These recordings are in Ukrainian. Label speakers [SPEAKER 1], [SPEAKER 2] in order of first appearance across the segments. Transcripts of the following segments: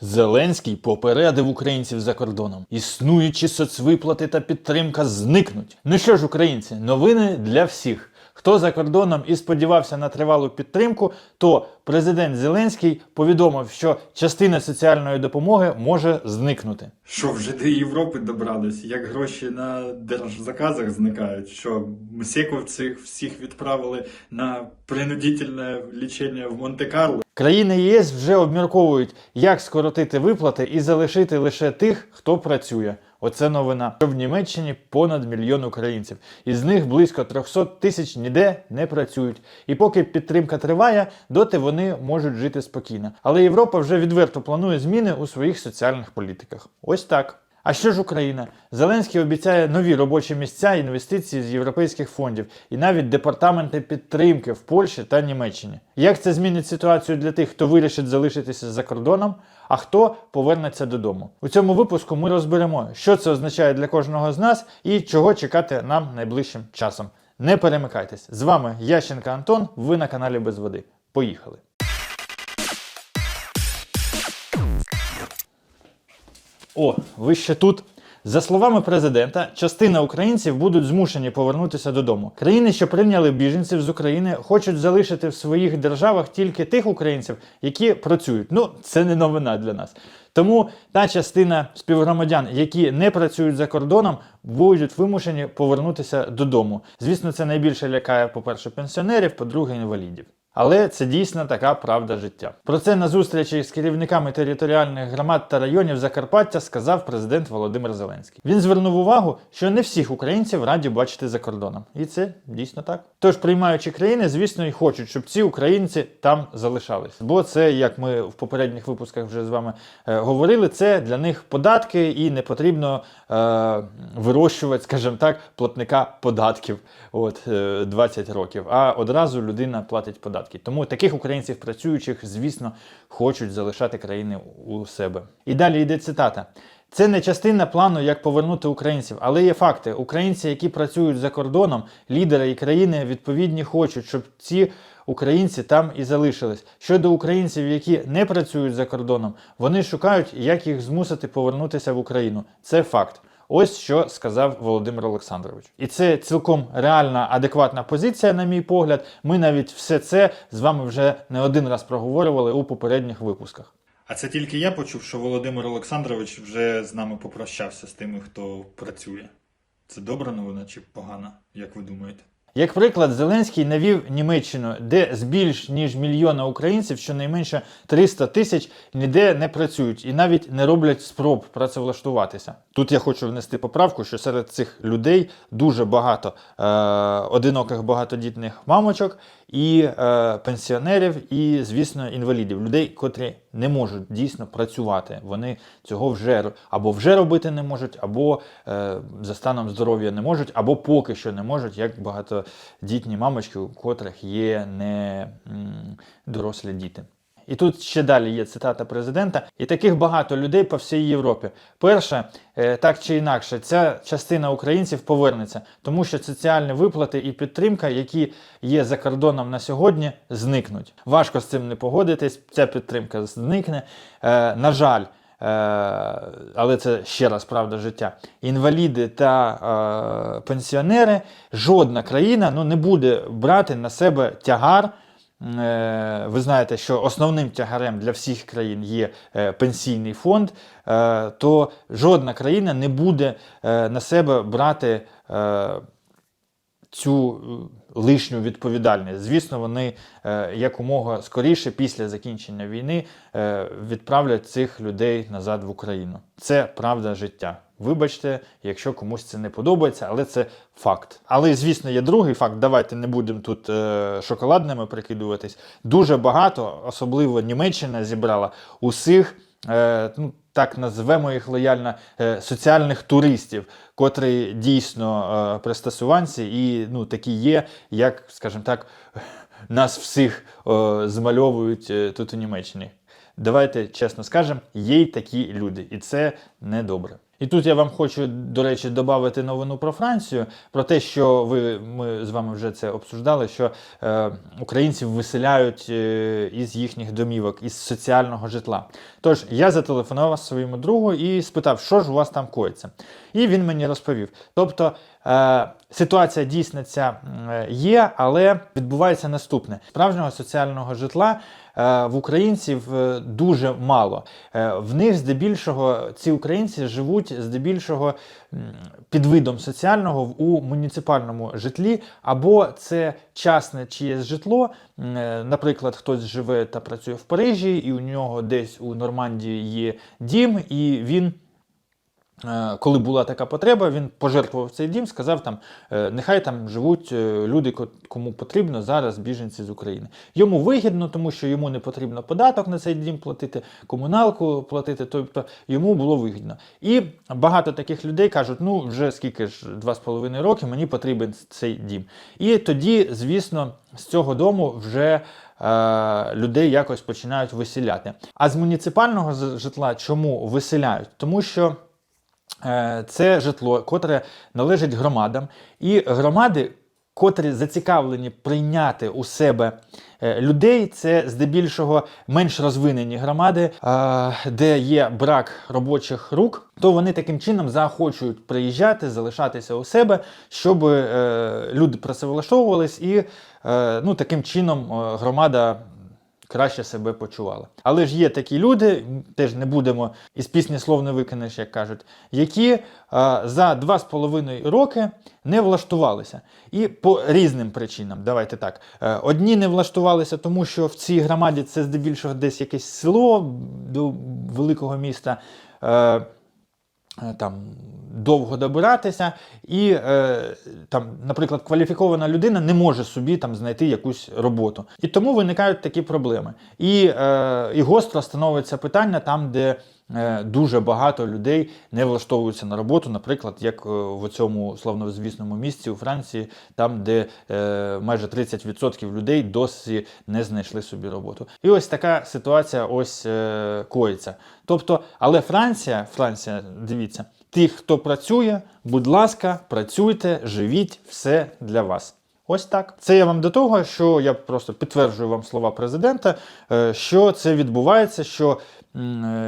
[SPEAKER 1] Зеленський попередив українців за кордоном. Існуючі соцвиплати та підтримка зникнуть. Ну що ж, українці, новини для всіх. Хто за кордоном і сподівався на тривалу підтримку, то президент Зеленський повідомив, що частина соціальної допомоги може зникнути.
[SPEAKER 2] Що вже до Європи добрались, як гроші на держзаказах зникають, що мсековців всіх відправили на принудительне лічення в Монте-Карло.
[SPEAKER 1] Країни ЄС вже обмірковують, як скоротити виплати і залишити лише тих, хто працює. Оце новина. В Німеччині понад мільйон українців. Із них близько 300 тисяч ніде не працюють. І поки підтримка триває, доти вони можуть жити спокійно. Але Європа вже відверто планує зміни у своїх соціальних політиках. Ось так. А що ж Україна? Зеленський обіцяє нові робочі місця, інвестиції з європейських фондів і навіть департаменти підтримки в Польщі та Німеччині. Як це змінить ситуацію для тих, хто вирішить залишитися за кордоном, а хто повернеться додому? У цьому випуску ми розберемо, що це означає для кожного з нас і чого чекати нам найближчим часом. Не перемикайтесь. З вами Ященка Антон. Ви на каналі Без води. Поїхали! О, ви ще тут. За словами президента, частина українців будуть змушені повернутися додому. Країни, що прийняли біженців з України, хочуть залишити в своїх державах тільки тих українців, які працюють. Ну, це не новина для нас. Тому та частина співгромадян, які не працюють за кордоном, будуть вимушені повернутися додому. Звісно, це найбільше лякає, по-перше, пенсіонерів, по-друге, інвалідів. Але це дійсно така правда життя. Про це на зустрічі з керівниками територіальних громад та районів Закарпаття сказав президент Володимир Зеленський. Він звернув увагу, що не всіх українців раді бачити за кордоном, і це дійсно так. Тож приймаючі країни, звісно, і хочуть, щоб ці українці там залишались. Бо це, як ми в попередніх випусках вже з вами е, говорили, це для них податки, і не потрібно е, вирощувати, скажімо так, платника податків от е, 20 років. А одразу людина платить податки. Тому таких українців працюючих, звісно, хочуть залишати країни у себе. І далі йде цитата. Це не частина плану, як повернути українців, але є факти. Українці, які працюють за кордоном, лідери і країни відповідні хочуть, щоб ці українці там і залишились. Щодо українців, які не працюють за кордоном, вони шукають, як їх змусити повернутися в Україну. Це факт. Ось що сказав Володимир Олександрович. І це цілком реальна, адекватна позиція, на мій погляд. Ми навіть все це з вами вже не один раз проговорювали у попередніх випусках.
[SPEAKER 2] А це тільки я почув, що Володимир Олександрович вже з нами попрощався з тими, хто працює. Це добра новина чи погана, як ви думаєте?
[SPEAKER 1] Як приклад, Зеленський навів Німеччину, де з більш ніж мільйона українців, щонайменше 300 тисяч ніде не працюють і навіть не роблять спроб працевлаштуватися. Тут я хочу внести поправку, що серед цих людей дуже багато е, одиноких багатодітних мамочок і е, пенсіонерів, і, звісно, інвалідів, людей, котрі не можуть дійсно працювати. Вони цього вже або вже робити не можуть, або е, за станом здоров'я не можуть, або поки що не можуть, як багатодітні мамочки, у котрих є не дорослі діти. І тут ще далі є цитата президента, і таких багато людей по всій Європі. Перше, е, так чи інакше, ця частина українців повернеться, тому що соціальні виплати і підтримка, які є за кордоном на сьогодні, зникнуть. Важко з цим не погодитись. Ця підтримка зникне. Е, на жаль. Е, але це ще раз правда життя. Інваліди та е, пенсіонери, жодна країна ну, не буде брати на себе тягар. Е, Ви знаєте, що основним тягарем для всіх країн є пенсійний фонд, то жодна країна не буде на себе брати цю лишню відповідальність. Звісно, вони е, якомога скоріше після закінчення війни е, відправлять цих людей назад в Україну. Це правда життя. Вибачте, якщо комусь це не подобається, але це факт. Але, звісно, є другий факт. Давайте не будемо тут е, шоколадними прикидуватись. Дуже багато, особливо Німеччина зібрала усіх. Е, ну, так назвемо їх лояльно е, соціальних туристів, котрі дійсно е, пристосуванці і ну, такі є, як, скажімо так, нас всіх е, змальовують тут у Німеччині. Давайте чесно скажемо, є й такі люди, і це не добре. І тут я вам хочу, до речі, додати новину про Францію, про те, що ви ми з вами вже це обсуждали, що е, українців виселяють е, із їхніх домівок, із соціального житла. Тож я зателефонував своєму другу і спитав, що ж у вас там коїться. І він мені розповів. Тобто е, ситуація дійсно ця є, але відбувається наступне: справжнього соціального житла е, в українців е, дуже мало. Е, В них здебільшого ці українці живуть здебільшого під видом соціального у муніципальному житлі, або це частне чиєсь житло. Е, Наприклад, хтось живе та працює в Парижі, і у нього десь у Нормандії є дім, і він. Е, Коли була така потреба, він пожертвував цей дім, сказав там, е, нехай там живуть е, люди, ко- кому потрібно зараз біженці з України. Йому вигідно, тому що йому не потрібно податок на цей дім платити, комуналку платити, тобто йому було вигідно. І багато таких людей кажуть: ну вже скільки ж два з половиною роки мені потрібен цей дім. І тоді, звісно, з цього дому вже людей якось починають виселяти. А з муніципального житла чому виселяють? Тому що. Е, Це житло, котре належить громадам, і громади, котрі зацікавлені прийняти у себе е, людей, це здебільшого менш розвинені громади, е, де є брак робочих рук, то вони таким чином заохочують приїжджати, залишатися у себе, щоб люди працевлаштовувались і ну, таким чином громада краще себе почували. Але ж є такі люди, теж не будемо із пісні слов не викинеш, як кажуть, які е, за два з половиною роки не влаштувалися. І по різним причинам. Давайте так. Е, одні не влаштувалися, тому що в цій громаді це здебільшого десь якесь село до великого міста. Е, е, там довго добиратися, і е, там, наприклад, кваліфікована людина не може собі там знайти якусь роботу. І тому виникають такі проблеми. І, е, і гостро становиться питання там, де е, дуже багато людей не влаштовуються на роботу, наприклад, як е, в цьому славнозвісному місці у Франції, там, де е, майже 30% людей досі не знайшли собі роботу. І ось така ситуація ось е, коїться. Тобто, але Франція, Франція, дивіться, тих, хто працює, будь ласка, працюйте, живіть, все для вас. Ось так. Це я вам до того, що я просто підтверджую вам слова президента, е, що це відбувається, що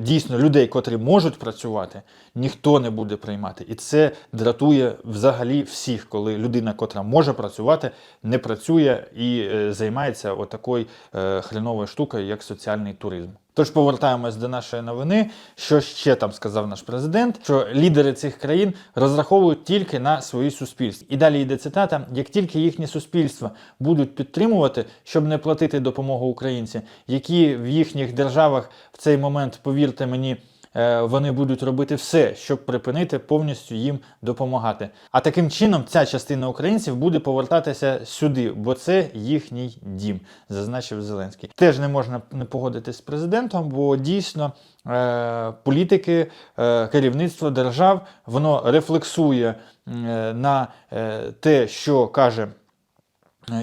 [SPEAKER 1] дійсно людей, котрі можуть працювати, ніхто не буде приймати. І це дратує взагалі всіх, коли людина, котра може працювати, не працює і е, займається отакою е, хреновою штукою, як соціальний туризм. Тож повертаємось до нашої новини. Що ще там сказав наш президент? Що лідери цих країн розраховують тільки на свої суспільства. І далі йде цитата: як тільки їхні суспільства будуть підтримувати, щоб не платити допомогу українцям, які в їхніх державах в цей момент, повірте мені. е, Вони будуть робити все, щоб припинити повністю їм допомагати. А таким чином ця частина українців буде повертатися сюди, бо це їхній дім, зазначив Зеленський. Теж не можна не погодитись з президентом, бо дійсно е, політики, е, керівництво держав воно рефлексує е, на е, те, що каже.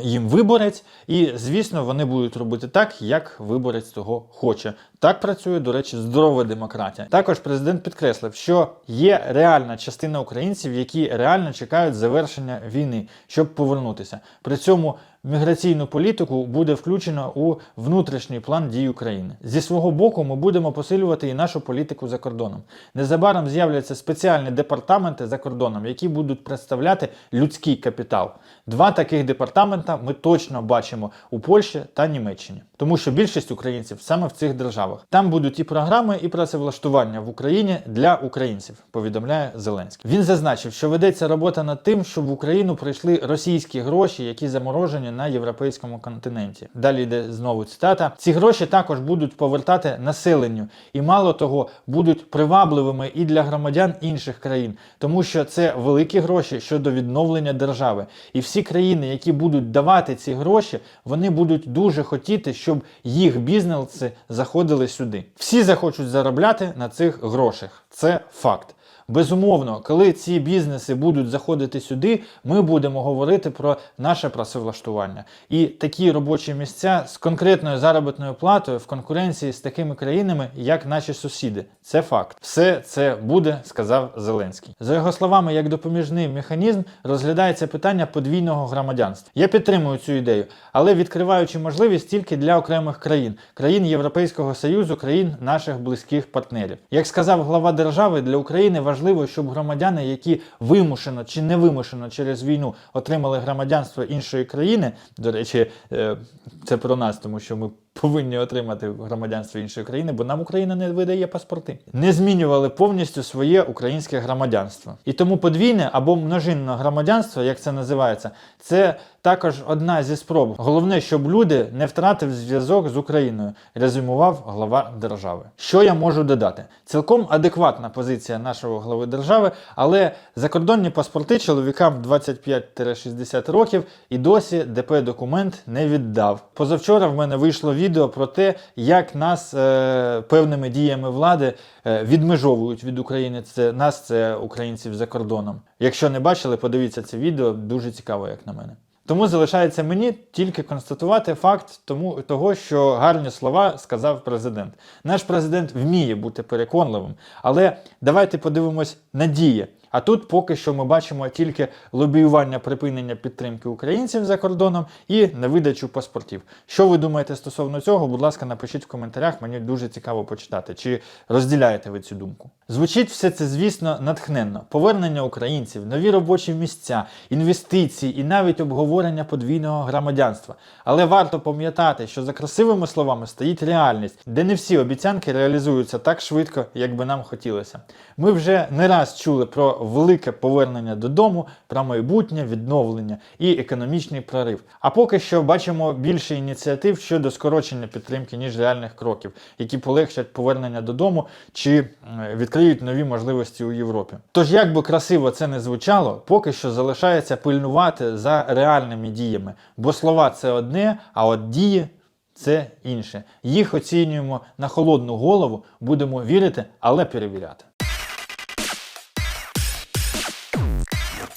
[SPEAKER 1] Їм виборець, і звісно, вони будуть робити так, як виборець того хоче. Так працює, до речі, здорова демократія. Також президент підкреслив, що є реальна частина українців, які реально чекають завершення війни, щоб повернутися. При цьому міграційну політику буде включено у внутрішній план дій України. Зі свого боку, ми будемо посилювати і нашу політику за кордоном. Незабаром з'являться спеціальні департаменти за кордоном, які будуть представляти людський капітал. Два таких департамента ми точно бачимо у Польщі та Німеччині, тому що більшість українців саме в цих державах. Там будуть і програми, і працевлаштування в Україні для українців, повідомляє Зеленський. Він зазначив, що ведеться робота над тим, щоб в Україну прийшли російські гроші, які заморожені на європейському континенті. Далі йде знову цитата: ці гроші також будуть повертати населенню, і мало того, будуть привабливими і для громадян інших країн, тому що це великі гроші щодо відновлення держави. І всі країни, які будуть давати ці гроші, вони будуть дуже хотіти, щоб їх бізнеси заходили сюди. Всі захочуть заробляти на цих грошах. Це факт. Безумовно, коли ці бізнеси будуть заходити сюди, ми будемо говорити про наше працевлаштування. І такі робочі місця з конкретною заробітною платою в конкуренції з такими країнами, як наші сусіди. Це факт. Все це буде, сказав Зеленський. За його словами, як допоміжний механізм розглядається питання подвійного громадянства. Я підтримую цю ідею, але відкриваючи можливість тільки для окремих країн, країн Європейського Союзу, країн наших близьких партнерів. Як сказав глава держави, для України важливо, щоб громадяни, які вимушено чи не вимушено через війну отримали громадянство іншої країни. До речі, е, це про нас, тому що ми повинні отримати громадянство іншої країни, бо нам Україна не видає паспорти. Не змінювали повністю своє українське громадянство. І тому подвійне або множинне громадянство, як це називається, це також одна зі спроб. Головне, щоб люди не втратив зв'язок з Україною, резюмував глава держави. Що я можу додати? Цілком адекватна позиція нашого глави держави, але закордонні паспорти чоловікам 25-60 років і досі ДП документ не віддав. Позавчора в мене вийшло відео про те, як нас е, певними діями влади е, відмежовують від України. Це нас, це українців за кордоном. Якщо не бачили, подивіться це відео, дуже цікаво, як на мене. Тому залишається мені тільки констатувати факт тому, того, що гарні слова сказав президент. Наш президент вміє бути переконливим, але давайте подивимось на дії. А тут поки що ми бачимо тільки лобіювання припинення підтримки українців за кордоном і невидачу паспортів. Що ви думаєте стосовно цього? Будь ласка, напишіть в коментарях, мені дуже цікаво почитати. Чи розділяєте ви цю думку? Звучить все це, звісно, натхненно. Повернення українців, нові робочі місця, інвестиції і навіть обговорення подвійного громадянства. Але варто пам'ятати, що за красивими словами стоїть реальність, де не всі обіцянки реалізуються так швидко, як би нам хотілося. Ми вже не раз чули про велике повернення додому, про майбутнє відновлення і економічний прорив. А поки що бачимо більше ініціатив щодо скорочення підтримки, ніж реальних кроків, які полегшать повернення додому чи е, відкриють нові можливості у Європі. Тож, як би красиво це не звучало, поки що залишається пильнувати за реальними діями, бо слова це одне, а от дії. Це інше. Їх оцінюємо на холодну голову, будемо вірити, але перевіряти.